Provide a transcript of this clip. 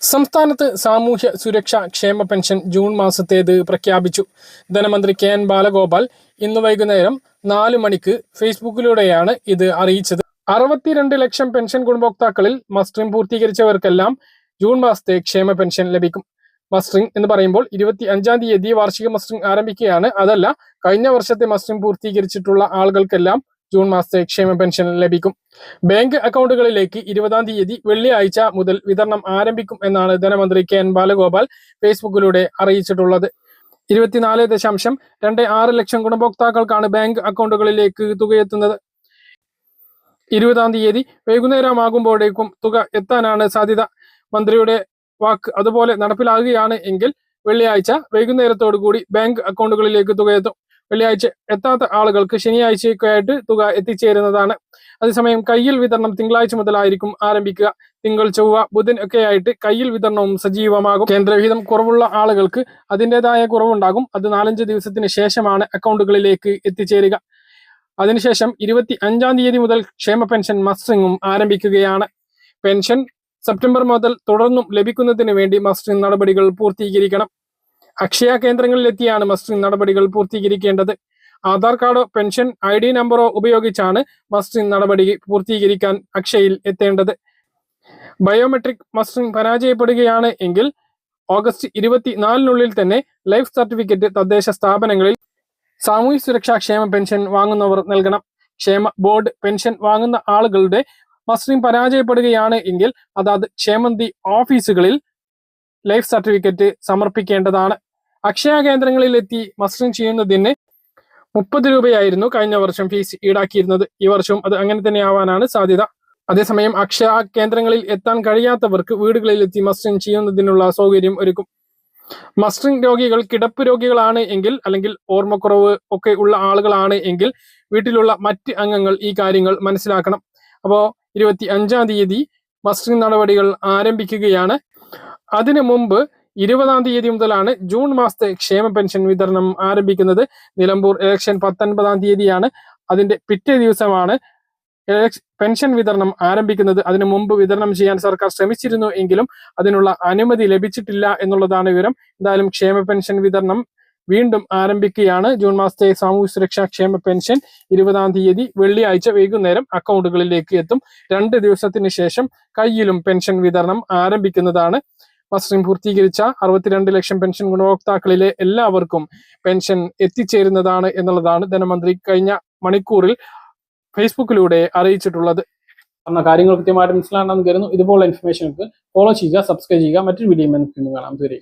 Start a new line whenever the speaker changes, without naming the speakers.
സംസ്ഥാനത്ത് സാമൂഹ്യ സുരക്ഷാ ക്ഷേമ പെൻഷൻ ജൂൺ മാസത്തേത് പ്രഖ്യാപിച്ചു. ധനമന്ത്രി കെ എൻ ബാലഗോപാൽ ഇന്ന് വൈകുന്നേരം നാല് മണിക്ക് ഫേസ്ബുക്കിലൂടെയാണ് ഇത് അറിയിച്ചത്. അറുപത്തിരണ്ട് ലക്ഷം പെൻഷൻ ഗുണഭോക്താക്കളിൽ മസ്റ്ററിംഗ് പൂർത്തീകരിച്ചവർക്കെല്ലാം ജൂൺ മാസത്തെ ക്ഷേമ പെൻഷൻ ലഭിക്കും. മസ്റ്ററിംഗ് എന്ന് പറയുമ്പോൾ ഇരുപത്തി അഞ്ചാം തീയതി വാർഷിക മസ്റ്ററിംഗ് ആരംഭിക്കുകയാണ്. അതല്ല കഴിഞ്ഞ വർഷത്തെ മസ്റ്ററിംഗ് പൂർത്തീകരിച്ചിട്ടുള്ള ആളുകൾക്കെല്ലാം ജൂൺ മാസത്തെ ക്ഷേമ പെൻഷൻ ലഭിക്കും. ബാങ്ക് അക്കൗണ്ടുകളിലേക്ക് ഇരുപതാം തീയതി വെള്ളിയാഴ്ച മുതൽ വിതരണം ആരംഭിക്കും എന്നാണ് ധനമന്ത്രി കെ എൻ ബാലഗോപാൽ ഫേസ്ബുക്കിലൂടെ അറിയിച്ചിട്ടുള്ളത്. ഇരുപത്തിനാല് ദശാംശം രണ്ട് ആറ് ലക്ഷം ഗുണഭോക്താക്കൾക്കാണ് ബാങ്ക് അക്കൗണ്ടുകളിലേക്ക് തുകയെത്തുന്നത്. ഇരുപതാം തീയതി വൈകുന്നേരമാകുമ്പോഴേക്കും തുക എത്താനാണ് സാധ്യത. മന്ത്രിയുടെ വാക്ക് അതുപോലെ നടപ്പിലാകുകയാണ് എങ്കിൽ വെള്ളിയാഴ്ച വൈകുന്നേരത്തോടു കൂടി ബാങ്ക് അക്കൗണ്ടുകളിലേക്ക് തുകയെത്തും. വെള്ളിയാഴ്ച എത്താത്ത ആളുകൾക്ക് ശനിയാഴ്ചയൊക്കെയായിട്ട് തുക എത്തിച്ചേരുന്നതാണ്. അതേസമയം കയ്യിൽ വിതരണം തിങ്കളാഴ്ച മുതലായിരിക്കും ആരംഭിക്കുക. തിങ്കൾ ചൊവ്വ ബുധൻ ഒക്കെ ആയിട്ട് കയ്യിൽ വിതരണവും സജീവമാകും. കേന്ദ്രവിഹിതം കുറവുള്ള ആളുകൾക്ക് അതിന്റെതായ കുറവുണ്ടാകും. അത് നാലഞ്ച് ദിവസത്തിന് ശേഷമാണ് അക്കൗണ്ടുകളിലേക്ക് എത്തിച്ചേരുക. അതിനുശേഷം ഇരുപത്തി അഞ്ചാം തീയതി മുതൽ ക്ഷേമ പെൻഷൻ മസ്റ്ററിങ്ങും ആരംഭിക്കുകയാണ്. പെൻഷൻ സെപ്റ്റംബർ മുതൽ തുടർന്നും ലഭിക്കുന്നതിന് വേണ്ടി മസ്റ്റിംഗ് നടപടികൾ പൂർത്തീകരിക്കണം. അക്ഷയ കേന്ദ്രങ്ങളിലെത്തിയാണ് മസ്റ്ററിംഗ് നടപടികൾ പൂർത്തീകരിക്കേണ്ടത്. ആധാർ കാർഡോ പെൻഷൻ ഐ ഡി നമ്പറോ ഉപയോഗിച്ചാണ് മസ്റ്ററിംഗ് നടപടി പൂർത്തീകരിക്കാൻ അക്ഷയയിൽ എത്തേണ്ടത്. ബയോമെട്രിക് മസ്റ്ററിംഗ് പരാജയപ്പെടുകയാണ് എങ്കിൽ ഓഗസ്റ്റ് ഇരുപത്തിനാലിനുള്ളിൽ തന്നെ ലൈഫ് സർട്ടിഫിക്കറ്റ് തദ്ദേശ സ്ഥാപനങ്ങളിൽ സാമൂഹ്യ സുരക്ഷാ ക്ഷേമ പെൻഷൻ വാങ്ങുന്നവർ നൽകണം. ക്ഷേമ ബോർഡ് പെൻഷൻ വാങ്ങുന്ന ആളുകളുടെ മസ്റ്ററിംഗ് പരാജയപ്പെടുകയാണ് എങ്കിൽ അതാത് ക്ഷേമന്തി ഓഫീസുകളിൽ ലൈഫ് സർട്ടിഫിക്കറ്റ് സമർപ്പിക്കേണ്ടതാണ്. അക്ഷയ കേന്ദ്രങ്ങളിൽ എത്തി മസ്റ്ററിംഗ് ചെയ്യുന്നതിന് മുപ്പത് രൂപയായിരുന്നു കഴിഞ്ഞ വർഷം ഫീസ് ഈടാക്കിയിരുന്നത്. ഈ വർഷവും അത് അങ്ങനെ തന്നെ ആവാനാണ് സാധ്യത. അതേസമയം അക്ഷയ കേന്ദ്രങ്ങളിൽ എത്താൻ കഴിയാത്തവർക്ക് വീടുകളിൽ എത്തി മസ്റ്ററിംഗ് ചെയ്യുന്നതിനുള്ള സൗകര്യം ഒരുക്കും. മസ്റ്ററിംഗ് രോഗികൾ കിടപ്പ് രോഗികളാണ് എങ്കിൽ അല്ലെങ്കിൽ ഓർമ്മക്കുറവ് ഒക്കെ ഉള്ള ആളുകളാണ് എങ്കിൽ വീട്ടിലുള്ള മറ്റ് അംഗങ്ങൾ ഈ കാര്യങ്ങൾ മനസ്സിലാക്കണം. അപ്പോൾ ഇരുപത്തി അഞ്ചാം തീയതി മസ്റ്ററിംഗ് നടപടികൾ ആരംഭിക്കുകയാണ്. അതിനു മുമ്പ് ഇരുപതാം തീയതി മുതലാണ് ജൂൺ മാസത്തെ ക്ഷേമ പെൻഷൻ വിതരണം ആരംഭിക്കുന്നത്. നിലമ്പൂർ ഇലക്ഷൻ പത്തൊൻപതാം തീയതിയാണ്. അതിന്റെ പിറ്റേ ദിവസമാണ് പെൻഷൻ വിതരണം ആരംഭിക്കുന്നത്. അതിനു മുമ്പ് വിതരണം ചെയ്യാൻ സർക്കാർ ശ്രമിച്ചിരുന്നു എങ്കിലും അതിനുള്ള അനുമതി ലഭിച്ചിട്ടില്ല എന്നുള്ളതാണ് വിവരം. എന്തായാലും ക്ഷേമ പെൻഷൻ വിതരണം വീണ്ടും ആരംഭിക്കുകയാണ്. ജൂൺ മാസത്തെ സാമൂഹ്യ സുരക്ഷാ ക്ഷേമ പെൻഷൻ ഇരുപതാം തീയതി വെള്ളിയാഴ്ച വൈകുന്നേരം അക്കൗണ്ടുകളിലേക്ക് എത്തും. രണ്ട് ദിവസത്തിന് ശേഷം കയ്യിലും പെൻഷൻ വിതരണം ആരംഭിക്കുന്നതാണ്. മസ്റ്ററിംഗ് പൂർത്തീകരിച്ച അറുപത്തിരണ്ട് ലക്ഷം പെൻഷൻ ഗുണഭോക്താക്കളിലെ എല്ലാവർക്കും പെൻഷൻ എത്തിച്ചേരുന്നതാണ് എന്നുള്ളതാണ് ധനമന്ത്രി കഴിഞ്ഞ മണിക്കൂറിൽ ഫേസ്ബുക്കിലൂടെ അറിയിച്ചിട്ടുള്ളത്. എന്ന കാര്യങ്ങൾ കൃത്യമായിട്ട് മനസ്സിലാണെന്ന് കരുതുന്നു. ഇതുപോലുള്ള ഇൻഫർമേഷൻ ഫോളോ ചെയ്യുക സബ്സ്ക്രൈബ് ചെയ്യുക. മറ്റൊരു വീഡിയോ കാണാം. കാണാം ഇതുവരെ